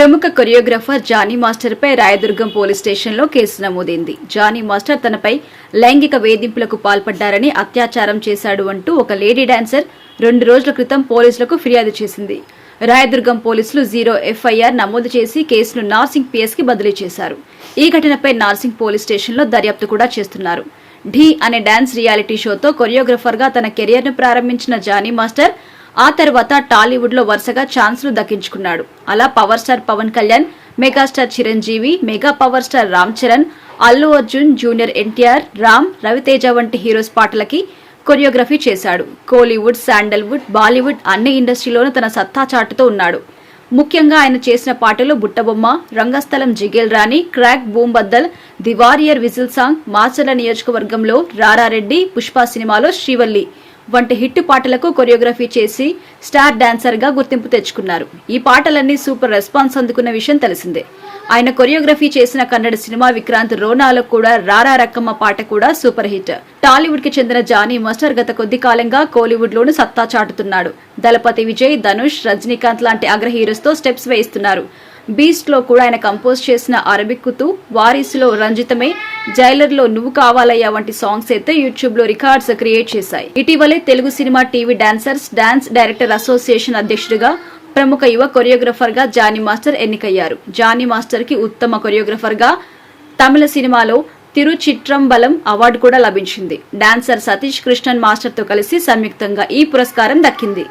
ప్రముఖ choreographer Jani master పై Rayadurgam police స్టేషన్లో కేసు నమోదైంది. జానీ మాస్టర్ తనపై లైంగిక వేధింపులకు పాల్పడ్డారని అత్యాచారం చేశాడు అంటూ ఒక లేడీ డాన్సర్ రెండు రోజుల క్రితం పోలీసులకు ఫిర్యాదు చేసింది. రాయదుర్గం పోలీసులు జీరో ఎఫ్ఐఆర్ నమోదు చేసి కేసును నార్సింగ్ పిఎస్కి బదిలీ చేశారు. ఈ ఘటనపై నార్సింగ్ పోలీస్ స్టేషన్లో దర్యాప్తు కూడా చేస్తున్నారు. ఢీ అనే డాన్స్ రియాలిటీ షోతో కొరియోగ్రఫర్గా తన కెరియర్ను ప్రారంభించిన జానీ మాస్టర్ ఆ తర్వాత టాలీవుడ్లో వరుసగా ఛాన్స్లు దక్కించుకున్నాడు. అలా power star Pawan Kalyan megastar Chiranjeevi mega power star Ram Charan Allu Arjun junior NTR Ram Raviteja వంటి హీరోస్ పాటలకి కొరియోగ్రఫీ చేశాడు. కోలీవుడ్ శాండల్వుడ్ బాలీవుడ్ అన్ని ఇండస్ట్రీలోనూ తన సత్తా చాటుతో ఉన్నాడు. ముఖ్యంగా ఆయన చేసిన పాటలు Buttabomma Rangasthalam Jigel Rani crack boom Baddal the warrior whistle song Macherla నియోజకవర్గంలో రారారెడ్డి పుష్ప సినిమాలో శ్రీవల్లి. వంటి హిట్ పాటలకు కొరియోగ్రఫీ చేసి స్టార్ డాన్సర్గా గుర్తింపు తెచ్చుకున్నారు. ఈ పాటలన్నీ సూపర్ రెస్పాన్స్ అందుకున్న విషయం తెలిసిందే. ఆయన కొరియోగ్రఫీ చేసిన కన్నడ సినిమా విక్రాంత్ రోనాలో కూడా రారా రక్కమ్మ పాట కూడా సూపర్ హిట్. టాలీవుడ్కి చెందిన జానీ మాస్టర్ గత కొద్ది కాలంగా కోలీవుడ్ లోను సత్తా చాటుతున్నాడు. దళపతి విజయ్ ధనుష్ రజనీకాంత్ లాంటి అగ్ర హీరోస్తో స్టెప్స్ వేయిస్తున్నారు. బీస్ట్లో కూడా ఆయన కంపోజ్ చేసిన అరబిక్కుతూ వారీసులో రంజితమే జైలర్లో నువ్వు కావాలయ్యా వంటి సాంగ్స్ అయితే యూట్యూబ్లో రికార్డ్స్ క్రియేట్ చేశాయి. ఇటీవలే Telugu cinema TV dancers dance director association అధ్యక్షుడిగా ప్రముఖ యువ కొరియోగ్రఫర్గా జానీ మాస్టర్ ఎన్నికయ్యారు. జానీ మాస్టర్కి ఉత్తమ కొరియోగ్రఫర్గా తమిళ సినిమాలో తిరుచిట్రంబలం అవార్డు కూడా లభించింది. డాన్సర్ సతీష్ కృష్ణన్ మాస్టర్తో కలిసి సంయుక్తంగా ఈ పురస్కారం దక్కింది.